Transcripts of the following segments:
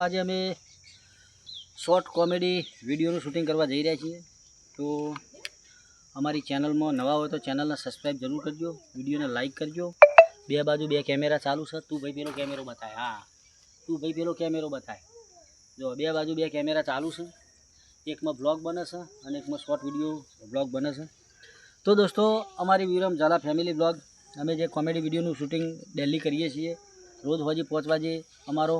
આજે અમે short comedy વિડીયોનું shooting કરવા જઈ રહ્યા છીએ. તો અમારી ચેનલમાં નવા હોય તો ચેનલને સબસ્ક્રાઈબ જરૂર કરજો, વિડીયોને લાઇક કરજો. બે બાજુ બે કેમેરા ચાલુ છે, તું ભાઈ પેલો કેમેરો બતાય. હા, તું ભાઈ પેલો કેમેરો બતાય. જો, બે બાજુ બે કેમેરા ચાલુ છે. એકમાં બ્લોગ બને છે અને એકમાં શોર્ટ વીડિયો બ્લોગ બને છે. તો દોસ્તો, અમારી વિરમ ઝાલા ફેમિલી બ્લોગ. અમે જે કોમેડી વિડીયોનું શૂટિંગ ડેલી કરીએ છીએ, રોજ હોજી પાંચ વાગે અમારો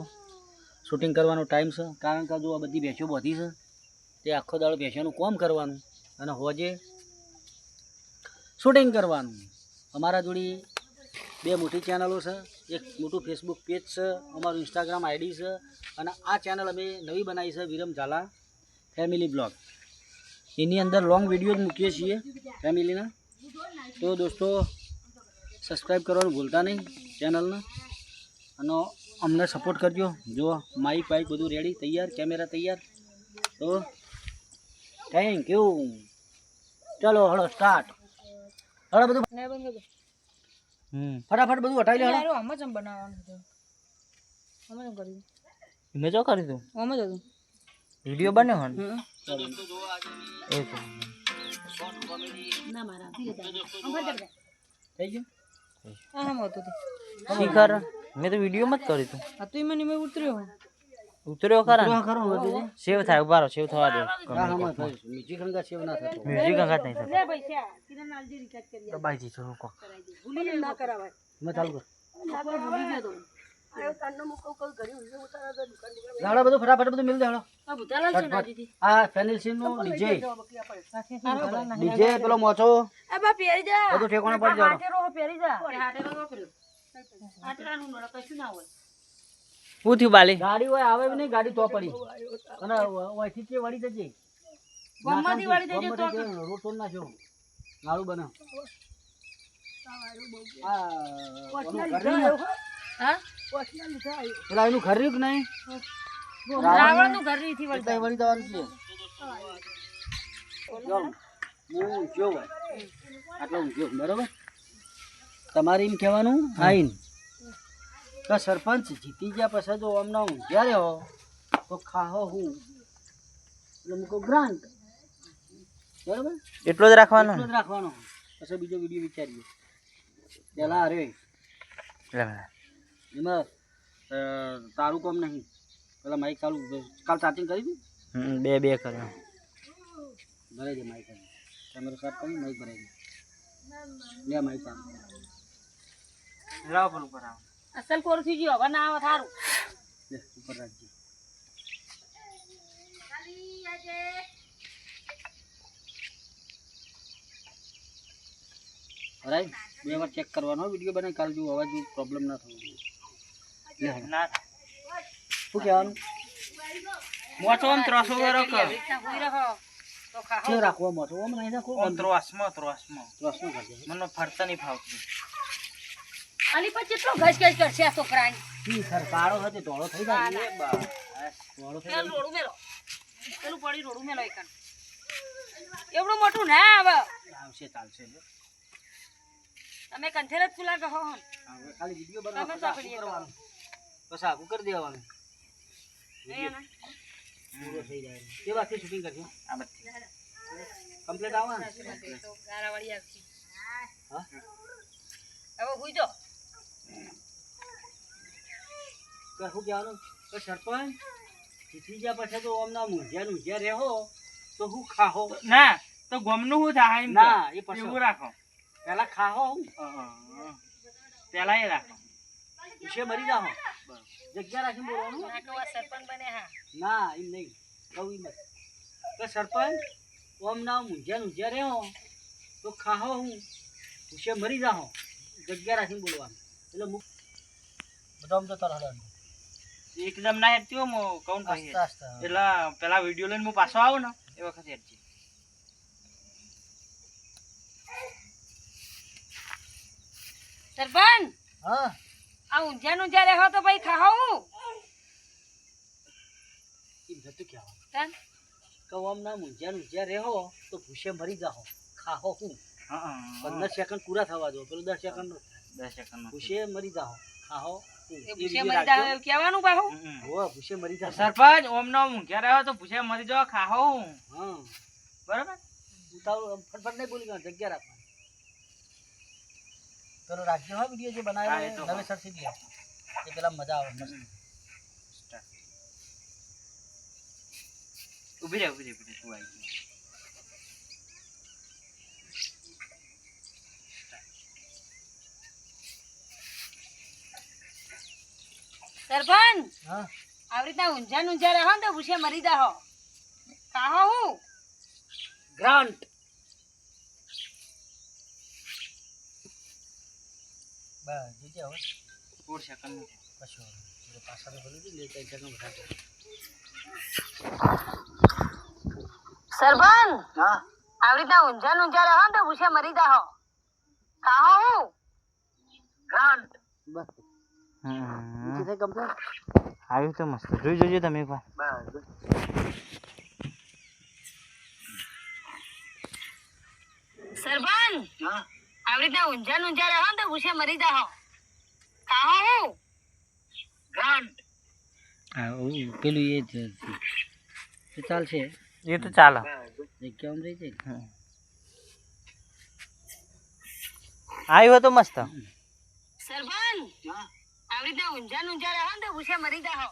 શૂટિંગ કરવાનો ટાઈમ છે. કારણ કે જો આ બધી ભેંસો બધી છે, તે આખો દાડો ભેંસોનું કોમ કરવાનું અને હોજે શૂટિંગ કરવાનું. અમારા જોડી બે મોટી ચેનલો છે, એક મોટું ફેસબુક પેજ છે, અમારું ઇન્સ્ટાગ્રામ આઈડી છે અને આ ચેનલ અમે નવી બનાવી છે વિરમ ઝાલા ફેમિલી બ્લોગ એની અંદર લોંગ વીડિયો જ મૂકીએ છીએ ફેમિલીના તો દોસ્તો સબસ્ક્રાઈબ કરવાનું ભૂલતા નહીં ચેનલને. અને અમને સપોર્ટ કરજો. જો માઇક બાઇક બધું રેડી તૈયાર કેમેરા તૈયાર. તો થેન્ક યુ ચલો હળો સ્ટાર્ટ હળો બધું ફટાફટ બધું હટાવી લે હળો. આમ જ બનાવવાનું છે. આમ જ કર્યું. મેં જો કરી તું આમ જ હતું. વીડિયો બન્યો હન હમ. એ તો થઈ ગયું? શિખર? મેં તો વીડિયો માં જ કરી તું આ તું મને મેં ઉતર્યો ઉતર્યો ખરા ખરો બધું સેવ થાય ઉભારો સેવ થવા દે. મ્યુઝિક અંગા સેવ ના થતો. મ્યુઝિક અંગા નહીં થતો. લે પૈસા કિરણ નાલજી રિચાર્જ કરી દબાઈ જી થોડું કો ભૂલી ના કરાવાય. મે ચાલુ કર. આપણે ભૂલી ગયો તો બધું ફટાફટ બધું મિલ દે આ છે ફેનિલ સીનનું ડીજે. ડીજે પેલો મોચો. આ બા પહેરી જા. બધું ઠેકોણે પડી જવાનું. પહેરી જા. નો નળ કશું ના હોય શું થયું બાલી? ગાડી હોય આવે નહીં ગાડી તો પડી અને ઓયથી કે વળી જજે. ગમમાંથી વળી જજે તો ગમમાંથી રોટો નાખજો ગાળું બનાવ રહ્યું પેલા એનું ઘર રહ્યું કે નહીં? રાવણનું ઘરથી વળી વળી જવાનું છે. આટલો ઊંઘ્યો બરોબર? તમારે એમ કહેવાનું? આઈન. તો સરપંચ જીતી ગયા પછી જો અમને ઊંઘ્યા રહ્યો તો ખાહો હું. એટલે મૂકો ગ્રાન્ટ. બરાબર? એટલો જ રાખવાનો? એટલો જ રાખવાનો. પછી બીજો વીડિયો વિચારીએ. પેલા અરે એમાં તારું કોમ નહીં. પેલા માઇક ચાલુ કાલ ચાર્જિંગ કરી દીધું બે બે કર્યો. ભરાઈ દે માઇક કેમેરો સાફ કરી માઇક ભરાઈ દે. લે માઇક આમ પણ ઉપર આવો. અસલ કોર થઈ ગયો હવે ના આવે થારું. લે ઉપર રાખજે રાઈટ બે વાર ચેક કરવાનો વીડિયો બને કાલ જેવું અવાજ પ્રોબ્લેમ ના થવો. જોઈએ લે ના શું કહેવાનું? મોટો આમ ત્રાસો કરો કે. ઉઈ રહો. તો ખા કેવું રાખવો મોટો ઓમ નહીં રાખવો ત્રાસમાં ત્રાસમાં. ત્રાસમાં કરજે મને ફરતા નહીં ફાવતું. આની પછી કેટલો ઘસ ઘસ કરશે આ છોકરાને? ઈ સર કાળો હતો ધોળો થઈ જાય. એ બા ધોળો થઈ જાય. રોડું મેલો. પેલું પડી રોડું મેલો એકન એવડું મોટું ના આવે. આવશે ચાલશે. તમે કંઠેર જ ફૂલા કહો હો હવે ખાલી વીડિયો તમે બનાવવાનો તો પછી પડીએ આખું કરવાનું. પછી આખું કરી દેવાનું. પૂરો થઈ જાય. કે બાકી શૂટિંગ કરશું? આ બધી. કમ્પ્લીટ આવવાનું ગારાવાળી આવશે. હા? હવે હુઈ જો શું કહેવાનું? તો સરપંચ જીતી ગયા પછી તો આમ મૂંઝ્યા મૂંઝ્યા રહેવો તો હું ખાહો. ના તો ગમનું શું થાય ના એ એવું રાખો. પેલા ખાહો હું. પેલા એ રાખો. મરી જાઓ જગ્યા રાખીને બોલવાનું. સરપંચ બને હા. ના એમ નહીં. કહું એમ જ. તો સરપંચ ઓમ ના મૂંઝ્યા મૂંઝ્યા રહ્યો તો ખાહો હું. ઉશે મરી જાઓ જગ્યા રાખીને બોલવાનું. એટલે મુ બધામ તો તારા હડાનું. એકદમ ના હેરતી હો મો કૌન ભાઈ એટલે પેલા વિડિયો લઈને હું પાછો આવું ને એ વખત હેરતી સરપંચ હા? આ ઊંઝા નું જ્યારે હો તો ભાઈ ખાવું એમ થતું કહેવાનું. તન? કવામ ના મૂંઝ્યા મૂંઝ્યા રહો તો ભૂસે મરી જાઓ ખાહો હું. હા પંદર સેકન્ડ પૂરા થવા દો પેલું દસ સેકન્ડ દસ ભૂસે મરી જાઓ. સરપંચ ઓમ નો રહ્યો તો મરી ખાહો હું. બરાબર? ઉતાવળ ફટફટ નહીં બોલી ગયો જગ્યા રાખવાની. ચલો રાખજો હા વીડિયો જે બનાવ્યો. એ પેલા મજા આવે મસ્ત. ઊભી રહે ઊભી રહે ઊભી રહે તું આવી ગઈ. સરપંચ આવી રીતના ઊંઝા ઊંઝા રહો ને તો ભૂસે મરી જાહો. કાહો હું? ગ્રાન્ટ. બસ જીજે હવે? સોળ સેકન્ડ કશું હવે. પાછા તો બોલી હતી, લે ત્રણ સેકન્ડ વધારે. સરપંચ હા? આવી રીતના ઊંઝા ઊંઝા રહો ને તો ભૂસે મરી જાહો. કાહો હું? ગ્રાન્ટ. બસ. બીજું આવ્યું તો મસ્ત. જોઈ જોજો તમે બસ સરપંચ! આવી રીતના ઊંઝા ઊંઝા રહો તો ભૂસે મરી જાહો કાહો હું ગ્રાન્ટ પેલું એ ચાલશે. એ તો ચાલે. જગ્યા રહી જાય આવ્યો તો મસ્ત. સરપંચ! હા? આવી રીતના ઊંઝા ઊંઝા રહો ને તો ભૂસે મરી જાહો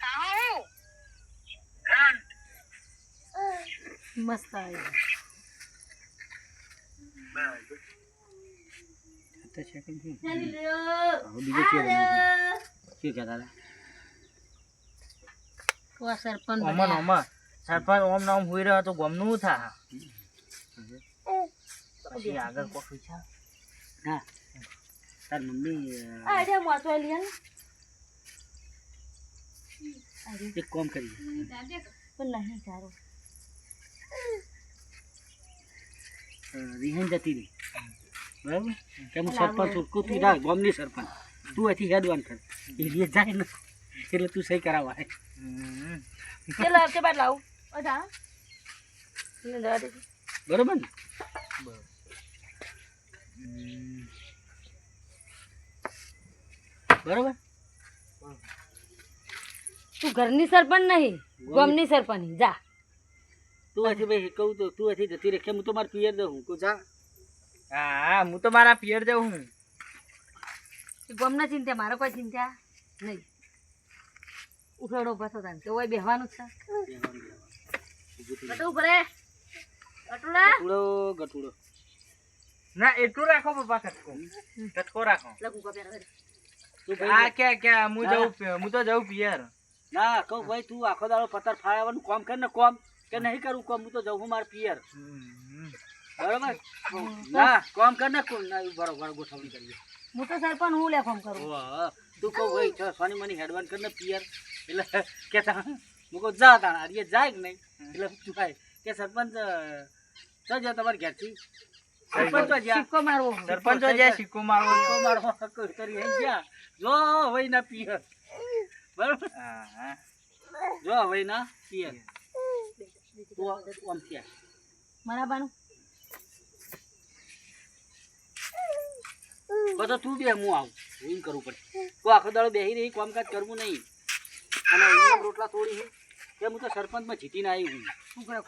કાહો હું? મસ્ત આવી સત્તર સેકન્ડ થયું. હવે બીજું શું બનાવશું? શું કહેતા હતા? સરપંચ ઓમ નામ હોઈ રહ્યો તો ગમનું શું થા પછી આગળ હા. તાર મમ્મી અરે મોતો લિયન એક કામ કરી પણ નહીં સારું રિહાન જતી રહી બરાબર કે હું સરપંચ છું તું તું રાખ ગામની સરપંચ તું અહીંથી હેડવાન કર એ જાય ને એટલે તું સહી કરાવવા. ચલો આપકે બાદ લાવું અચ્છા બરોબર ને બરોબર તું ઘરની સરપંચ નહીં ગામની સરપંચ જા. તું હજી ભાઈ કહું તો તું હજી જતી રેખે હું તો મારા પિયર દઉં તું જા. હા હું તો મારા પિયર જઉં. હું ગામના ચિંતા મારો કોઈ ચિંતા નહીં. ઉઠાડો પાછો થતા તો હોય બેહવાનું જ છે. ગટુ ભરે ગટુડા ગટુડો. ગટુડો ના એટલું રાખો પપ્પા કટકો કટકો રાખો. લગુ તું આ ભાઈ ક્યાં ક્યાં? હું જઉં હું તો જઉં પિયર ના કહું ભાઈ તું આખો દાડો પત્તર ફાળવાનું કામ કર ને કોમ. કે નહીં કરું કોમ હું તો જઉં છું મારે પિયર બરોબર? ના કામ કર ને કોમ. ના બરોબર ગોઠવણી કરીએ હું તો સરપંચ હું લે ફોન કરું તું કહું ભાઈ છ સોની મની હેડવાન કર ને પિયર એટલે કેતા હું કહું જા તાણ હારીએ જાય કે નહીં? એટલે તું ભાઈ કે સરપંચ ચો જા તમારે ઘેરથી. સરપંચ જ્યાં સિક્કો મારવો સરપંચ જાય સિક્કો મારવો. સિક્કો મારવા કરી જ્યાં જો હવે ના પિયર બરાબર? હા, હા. જો હવે ના પિયર બાનું. બધો તું બે હું આવું. હું કરવું પડે. તું આખો દાડો બેહી રહી કામકાજ કરવું નહીં. અને રોટલા તોડી છે કે હું તો સરપંચમાં જીતીને આવી હું. શું કરે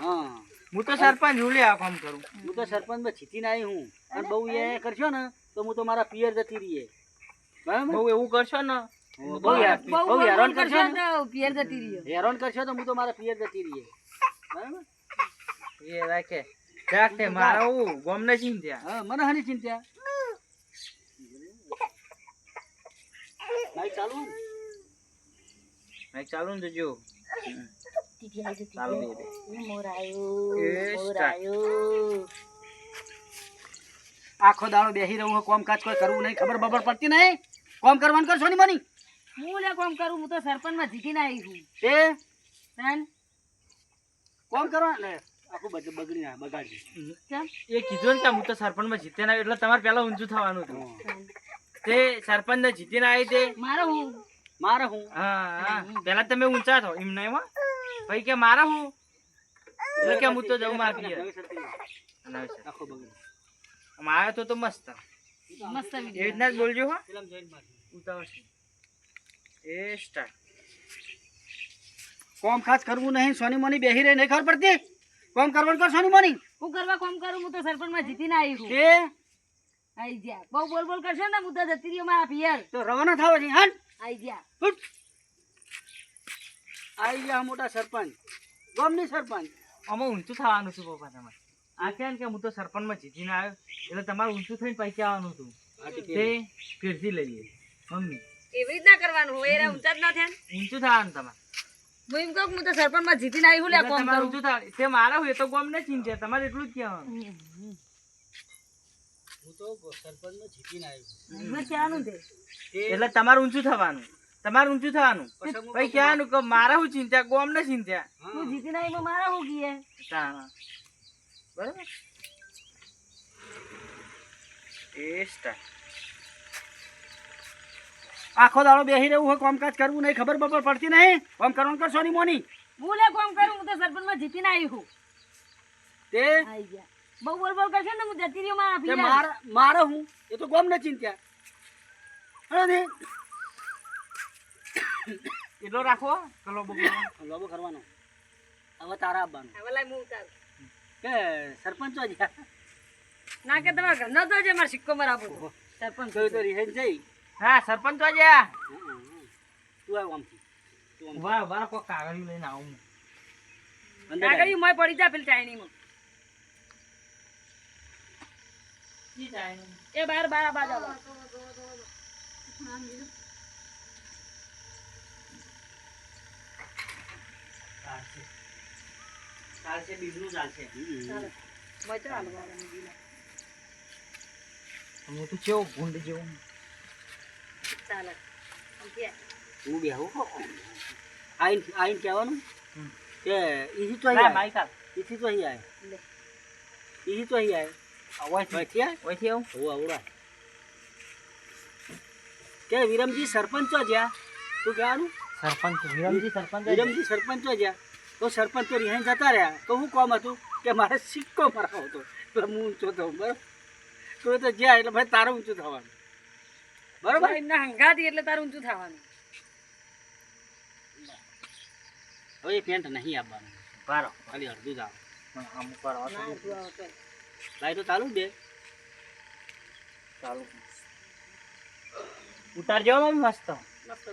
હા. હું તો સરપંચ હું લે આ કામ કરું. હું તો સરપંચમાં જીતીને આવી હું. અને બહુ એ કરશો ને તો હું તો મારા પિયર જતી રહીએ. બરાબર બહુ એવું કરશો ને? બહુ બહુ હેરાન કરશો ને? તો પિયર જતી રહી હેરાન કરશો તો હું તો મારા પિયર જતી રહી બરાબર? એ રાખે. રાખે મારા હું ગોમને ચીંધ્યા. હા મને હાની ચિંતા ભાઈ ચાલુ? ને? ભાઈ ચાલુ ને જોજો ચાલુ. મોર આવ્યો મોર આવ્યો આખો દાડો બેહી રહું હું કામકાજ કોઈ કરવું નહીં ખબર બબર પડતી નહીં? કામ કરવાનું કરશો ને બની હું લે કોમ કરું? હું તો સરપંચમાં જીતીને આવી છું. તે તાન કોમ કરવા લે આખું બધું બગડી ના બગાડી કેમ? એ કીધું ને કે હું તો સરપંચમાં જીતે ના એટલે તમારે પહેલા ઊંચું થવાનું હતું. તે સરપંચ જીતીને આવી તે? મારો હું? મારે હું? હા પહેલા તમે ઊંચા થો એમ નહીં ભાઈ કે મારા હું? એટલે કે હું તો જવું મારા પિયર નવેસરથી આખો બગડી. આમ આવ્યો તો તો મસ્ત. મસ્ત એ રીતના જ બોલજો હો. ફિલ્મ જોઈને મારી. ઉતાવળ છે. એ સ્ટાર્ટ કોમ ખાસ કરવું નહીં સોની મોની બેહી રહી નહીં ખબર પડતી? કોમ કરવાનું કર સોની મોની. હું કરવા કોમ કરું હું તો સરપંચમાં જીતીને આવી છું. આઈ જા બહુ બોલ બોલ કરશે ને મુદ્દા તો જતી રહ્યો મારા પિયર. તો રવાના થાવ છે હાલ આઈ જા હુટ. આઈ ગયા મોટા સરપંચ. ગામની સરપંચ. અમે ઊંચું થવાનું છું પપ્પા તમારે આ કે ને કે હું તો સરપંચમાં જીતીને આવ્યો. એટલે તમારે ઊંચું થઈને પૈસા આવવાનું હતું. તે ફેરથી લઈએ. મમ્મી. એવી રીતના કરવાનું હોય એરા ઊંચા જ ના થયા ઊંચું થવાનું તમારે. હું એમ કહું હું તો સરપંચમાં જીતીને આવી છું લે કોમ કરું. ઊંચું તે મારા હોય તો ગમ ને ચિંતા તમારે એટલું જ કહેવાનું. હું તો સરપંચમાં જીતીને આવ્યો. કહેવાનું તે એટલે તમારે ઊંચું થવાનું. તમારે ઊંચું થવાનું. મારા હું ચિંતા ગોમ ને ચિંતા હું જીતીને આવી મારા હું તાણા. બરાબર? એ સ્ટાર્ટ આખો દાડો બેહી રહેવું હોય કામકાજ કરવું નહીં ખબર બબર પડતી નહીં? કામ કરવાનું કરશો ની મોની? હું લે કામ કરું હું તો સરપંચમાં જીતીને આવી છું. તે? આઈ ગયા. બહુ બોલ બોલ કરશે ને હું જતી રહ્યો મારા તે માર મારા હું? એ તો ગોમ ને ચિંત્યા હળો ને એટલો રાખો કલો બગલો લોબો કરવાનો. હવે તારા આવવાનું હવે લાય હું ઉતારું. કે સરપંચ જ ના કે તમારા ઘરનો તો છે મારો સિક્કો મારા આપો સરપંચ તો એ જઈ હા સરપંચ તો હમ. તું આવ આમથી. તું વાહ વાહ કોઈ કાગળ લઈને આવું હું. મય. પડી જા પેલી માં એ બાર બાર બાર ચાલશે બીજનું ચાલશે હમ. ચાલો. મોય તો હાલો, હાલો, હું બીજા. તો કેવો ગુંડ જેવો. ચાલો. હું બેહું હો. આઈન આઈન કહેવાનું. કે ઈથી તો ના અહીં માઈક આપ ઈથી તો અહીં આય. ઈથી તો અહીં આય. ઓયથી ઓયથી આવું. હું આવડા. કે વિરમજી સરપંચ જ્યાં? તું કહેવાનું? સરપંચ વિરમજી સરપંચ વિરમજી સરપંચ જ્યાં? તો સરપંચ તો રિહાઈ જતા રહ્યા. તો હું કોમ હતું કે મારે સિક્કો મરાવો હતો. એટલે હું ઊંચો થઉં બરાબર? તો એ તો જ્યાં એટલે ભાઈ તારે ઊંચું થવાનું. બરાબર? એમના હંગાથી એટલે તારું ઊંચું થવાનું. હવે પેન્ટ નહીં આપવાનું. પારો ખાલી અડધું જ આવે. તું આવો ચાલ. તો ચાલુ જ દે ચાલુ. ઉતારજો મસ્ત. મસ્ત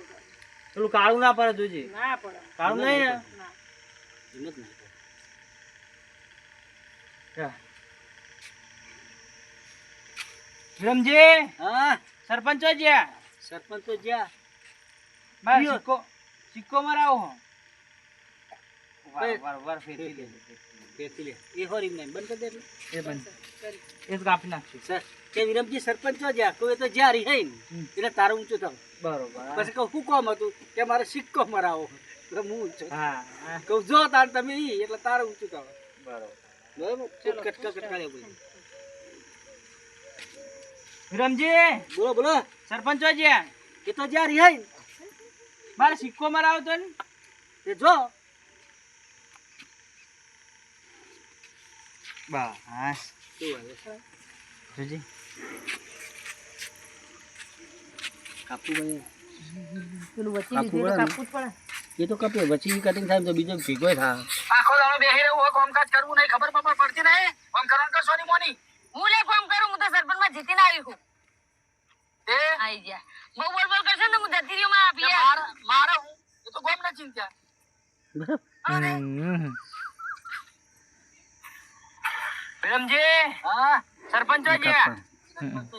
પેલું કાળું ના પડે જોજે ના પડે. કાળું નહીં? ને. ના હિંમત નહીં પડે. હા. સરપંચ જ જ્યાં સરપંચ તો જ્યાં લ્યો. સિક્કો સિક્કો મરાવો હો વાર વાર વાર ફેરવી લે ફેરથી લે એ હોરી નહીં બંધ કરી દે એટલે. એ બંધ એ જ કાપી નાખશું સર કે વિરમજી સરપંચ તો જ્યાં કોઈ તો જ્યાં હમ. એટલે તારું ઊંચું થવું બરોબર પછી કહું શું કોમ હતું કે મારે સિક્કો મરાવો એટલે હું ઊંચો હા હા. કહું જો તાર તમે ઈ એટલે તારું ઊંચું થવા બરોબર. બરાબર? કટકા કટકા કટકા લે બોલી વિરમજી! બોલો બોલો. સરપંચ જ જ્યાં એ તો જ્યાં રિહાઈ મારે સિક્કો મરાવો તો ને. તે જો. બસ. જોજી કાપવું પડે. પેલું વચ્ચે લીધું કાપવું જ પડે. એ તો કપે પછી કટિંગ થાય તો બીજો ભેગો થાય. આખો દાડો બેહી રહેવું હોય કામકાજ કરવું નહીં ખબર બબર પડતી નહીં. કામ કરવાનું કરની મોની? હું લે કોમ કરું હું તો સરપંચમાં જીતીને આવી હું તે? આઈ જા બહુ બોલ બોલ કરશે ને હું જતી રહ્યો મારા મારા હું? એ તો ગોમ ના ચિંતા વિરમજી હા? સરપંચ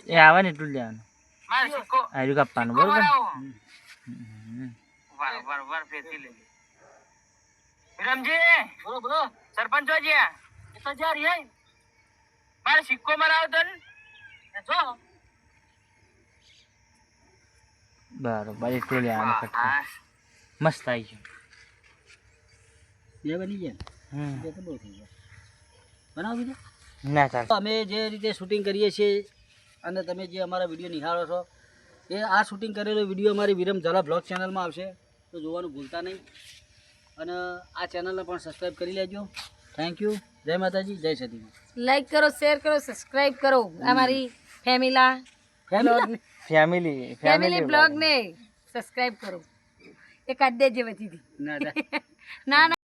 એ આવે ને એટલું જ લેવાનું. મારે સિક્કો. આયરું કાપવાનું બરોબર વાર વાર વાર ફેરથી લેજે. વિરમજી! બોલો બોલો. સરપંચ જ જ્યાં. એ તો મારે સિક્કો મરાવો તો ને ને જો. બરોબર એટલું લેવાનું મસ્ત આવી ગયું. બે બની ગયા. હમ. બે તો બહુ થઈ ગયા. બનાવો બીજા? ના ચાલ. અમે જે રીતે શૂટિંગ કરીએ છીએ અને તમે જે અમારા વીડિયો નિહાળો છો એ આ શૂટિંગ કરેલો વીડિયો અમારી વિરમ ઝાલા બ્લોગ ચેનલમાં આવશે. તો જોવાનું ભૂલતા નહીં. અને આ ચેનલને પણ સબસ્ક્રાઈબ કરી લેજો. થેન્ક યુ જય માતાજી જય સતી લાઈક કરો શેર કરો સબસ્ક્રાઇબ કરો. અમારી ફેમિલા ફેમિલી ફેમિલી ફેમિલી બ્લોગ ને સબસ્ક્રાઇબ કરો. એ કાઢ દેજે વચ્ચેથી ના ના.